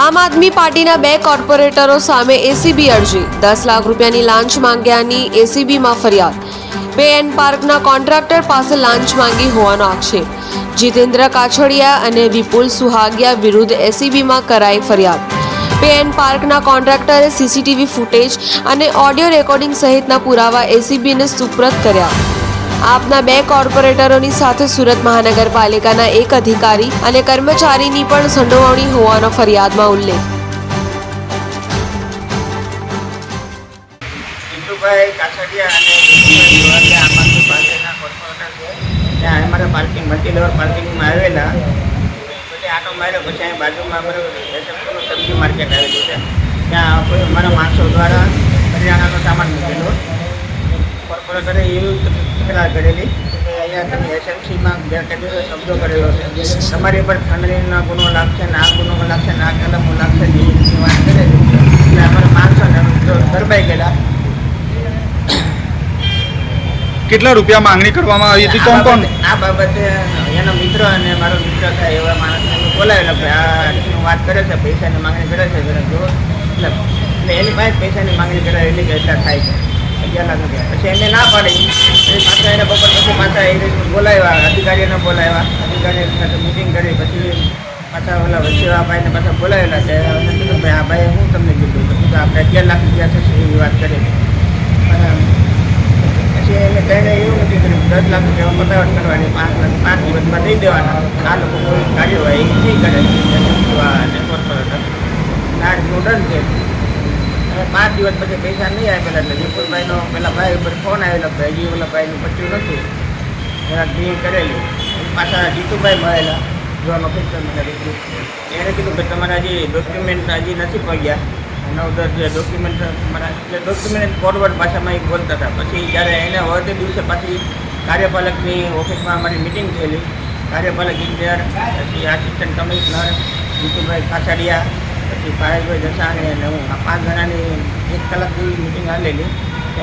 આમ આદમી પાર્ટીના બે કોર્પોરેટરો સામે એસીબી અરજી. દસ લાખ રૂપિયાની લાંચ માંગ્યાની એસીબીમાં ફરિયાદ. પે એન્ડ પાર્કના કોન્ટ્રાક્ટર પાસે લાંચ માંગી હોવાનો આક્ષેપ. જીતેન્દ્ર કાછડિયા અને વિપુલ સુહાગિયા વિરુદ્ધ એસીબીમાં કરાઈ ફરિયાદ. પે એન્ડ પાર્કના કોન્ટ્રાક્ટરે સીસીટીવી ફૂટેજ અને ઓડિયો રેકોર્ડિંગ સહિતના પુરાવા એસીબીને સુપ્રત કર્યા. આપના બે કોર્પોરેટરોની સાથે સુરત મહાનગરપાલિકાના એક અધિકારી અને કર્મચારીની પણ સંડોવણી હોવાનો ફરિયાદમાં ઉલ્લેખ. જીતુભાઈ કાછડિયા અને આ આમ આદમી કોર્પોરેટર પાર્કિંગ પાર્કિંગમાં આવેલા. પછી આટો માર્યો બાજુમાં અમારું સબ્જી માર્કેટ આવેલું છે. ત્યાં અમારા માણસો દ્વારા કરિયાણાનો સામાન મૂકેલો. કોર્પોરેટરે એવી તકરાર કરેલી. કે અહીંયા તમે એસએમસીમાં ગેરકાયદેસર શબ્દો કરેલો છે. તમારી પર ખંડણીનો ગુનો લાગશે ને આ ગુનો લાગશે ને આ કલમો લાગશે એવી રીતની વાત કરેલી એટલે અમારા માણસોને ગરબાઈ ગયેલા. કેટલા રૂપિયા માંગણી કરવામાં આવી હતી? કોણ કોણ? આ બાબતે એનો મિત્ર અને મારો મિત્ર થાય એવા માણસને બોલાવેલા કે આ વાત કરે છે પૈસાની માંગણી કરે છે જરા જુઓ. એટલે એટલે એની પાસે પૈસાની માંગણી કરાવેલી કે એટલા થાય છે. લાખ રૂપિયા પછી એને ના પાડી. એ પાછા એને બપોર પછી પાછા એ બોલાવ્યા, અધિકારીઓને બોલાવ્યા. અધિકારીઓ સાથે મિટિંગ કરી. પછી પાછા ઓલા વચ્ચેવા ભાઈને પાછા બોલાવેલા છે. અને કીધું, ભાઈ, આ ભાઈએ હું તમને કીધું? તો કીધું, આપણે અગિયાર લાખ રૂપિયા થશે એવી વાત કરી. પછી એને કહીને એવું નથી કર્યું. દસ લાખ રૂપિયા પતાવટ કરવાની, પાંચ લાખ, પાંચ દિવસમાં દઈ દેવાના. આ લોકો કોઈ કાર્યવાહી નહીં કરે. અને કોર્પોરેટર ના નોડલ છે. પાંચ દિવસ પછી પૈસા નહીં આપેલા એટલે વિપુલભાઈનો પેલા ભાઈ ઉપર ફોન આવેલો કે હજી ઓલા ભાઈનું પચ્યું નથી. એના ડ્રીમ કરેલી. પાછા જીતુભાઈ મળેલા. મને દીકરી એણે કીધું કે તમારા હજી ડોક્યુમેન્ટ હજી નથી પગ્યા. નવ દસ જે ડોક્યુમેન્ટ મારા એટલે ડોક્યુમેન્ટ ફોરવર્ડ ભાષામાં એક બોલતા હતા. પછી જ્યારે એને વધે દિવસે પાછી કાર્યપાલકની ઓફિસમાં અમારી મિટિંગ થયેલી. કાર્યપાલક ઇન્ચાર્જ પછી આસિસ્ટન્ટ કમિશનર જીતુભાઈ કાછડિયા પછી પાયલભાઈ જસાણી અને હું આ પાંચ જણાની એક કલાક જેવી મિટિંગ આવેલી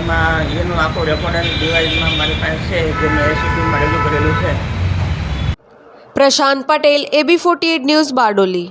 એમાં એનું આખું રેકોર્ડ ડિવાઇસમાં મારી પાસે છે, જે મેં એસીપીમાં રજૂ કરેલું છે. Prashant Patel AB forty news Bardoli.